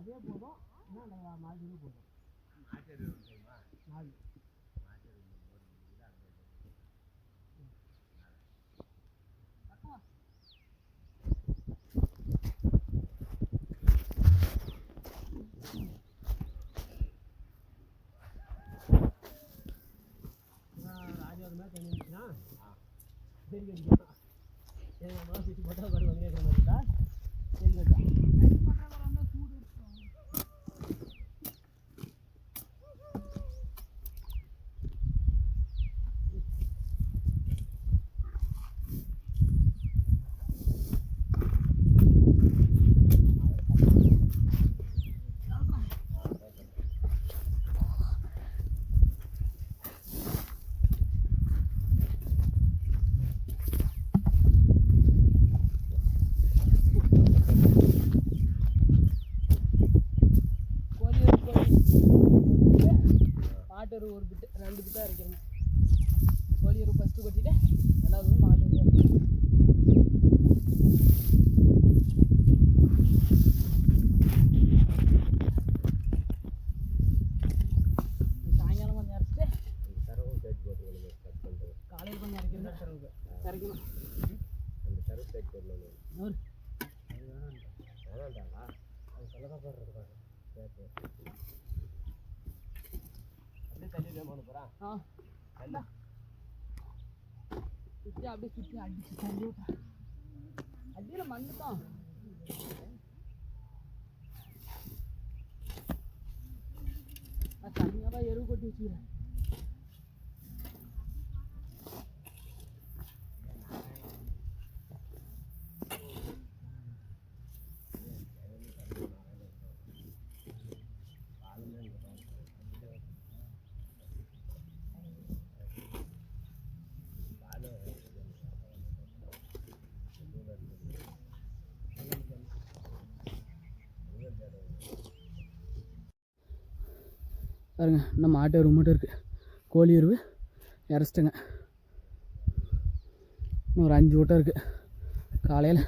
அதே போதும் என்ன மாதிரி போதும் நாலு சரி கட்டிக்கலாம் எங்கள் அம்மா போட்டால் பாரு வந்து கேட்குற மாதிரி இருக்கா சரி கோழி ஒரு கோழி மாட்டு ஒரு பிட்டு ரெண்டு பிட்டாக இறக்கிறேங்க கோழி ஒரு ஃபஸ்ட்டு கொட்டிட்டு ரெண்டாவது இறக்கிறேன். சாயங்காலம் கொஞ்சம் இறச்சிட்டு காலையில் கொஞ்சம் இறக்கிறேன் இறக்கணும் நூறு. ஆ இந்தா. சுற்றி அப்படியே சுற்றி அடிச்சு தள்ளி விட்டா அடியில் மண்ணு தான் தனியாக எருவு கொட்டி வச்சுக்கிறேன் பாருங்க இன்னும் மாட்டு எருவு மட்டும் இருக்குது கோழி எருவு இறச்சிட்டேங்க. இன்னும் ஒரு அஞ்சு ஓட்டம் இருக்குது காலையில்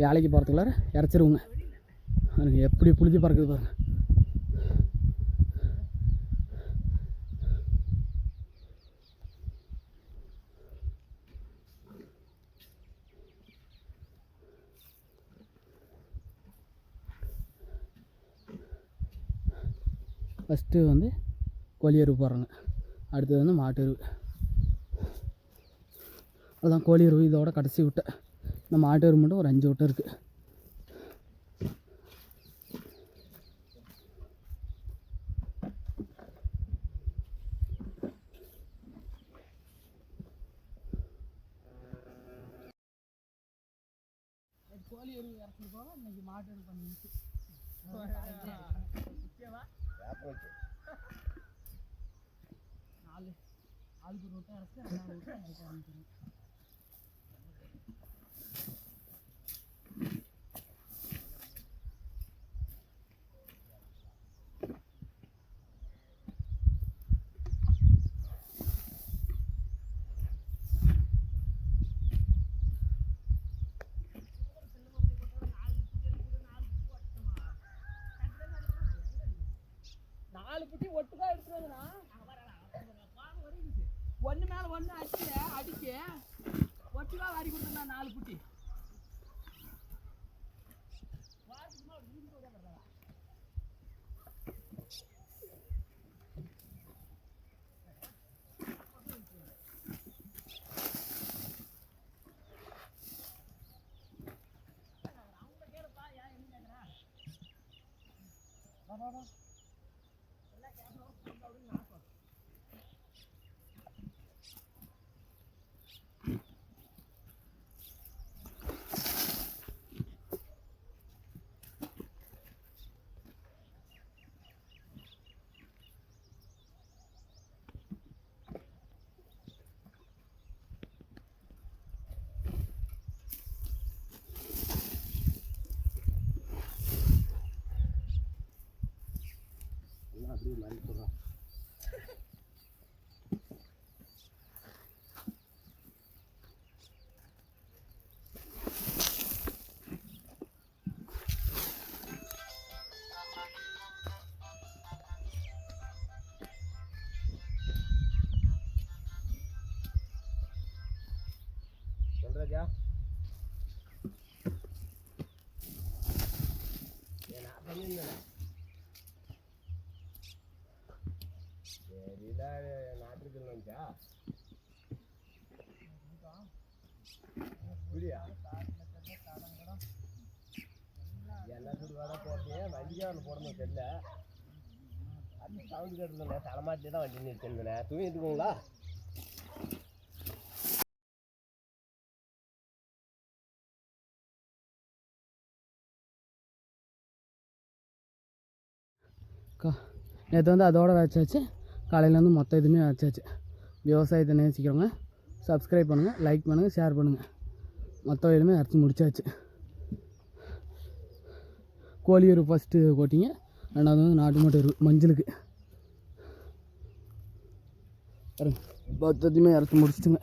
வேலைக்கு போகிறதுக்குள்ளார இறச்சிருவோங்க. பாருங்கள் எப்படி புளிஞ்சு பறக்குது பாருங்கள் ஃபஸ்ட்டு வந்து கோழி எருவு போடுறாங்க. அடுத்தது வந்து மாட்டு எருவு அதான் கோழி எருவு இதோட கடைசி விட்டை. இந்த மாட்டு எருவு மட்டும் ஒரு அஞ்சு விட்டை இருக்குது கோழி எருவு இறக்கி போக இன்னைக்கு மாட்டு எருவு பண்ணிச்சு நாலு. நாலு ஒரு அரைச்சு இறச்சி ரெண்டாவது அரைக்க ஆரம்பிக்கிறேன் நாலு குட்டி ஒட்டுக்கா எடுத்துருவாங்கண்ணா ஒன்று மேலே ஒன்று அடிச்சு அடிச்சு. ஒட்டுக்கா வாரி கொடுத்தா நாலு குட்டி. Bye-bye. பார்த்தீங்கன்னா அப்படியே லாரி போடுறான் சொல்றதா ஏன்னா அப்படி வந்துச்சா இப்படியா என்ன சுடுவாடா போட்டேன் வண்டிக்காரில் போடணும் தெரியல அது சவுண்டு கேட்டுருந்தேன் தலைமாட்டிலே தான் வண்டி நிறுத்திருந்தேன் தூங்கிட்டு இருக்கீங்களா நேற்று வந்து அதோட வச்சாச்சு. காலையில் வந்து மொத்த இதுவுமே வச்சாச்சு. விவசாயத்தை நேசிக்கிறவங்க சப்ஸ்கிரைப் பண்ணுங்கள் லைக் பண்ணுங்கள் ஷேர் பண்ணுங்கள் மொத்த இதுவுமே அரைச்சி முடிச்சாச்சு. கோழியூர் ஃபஸ்ட்டு போட்டிங்க. ரெண்டாவது வந்து நாட்டு மாட்டு எரு மஞ்சளுக்கு. பாருங்க மொத்தத்தையுமே இறச்சி முடிச்சிட்டுங்க.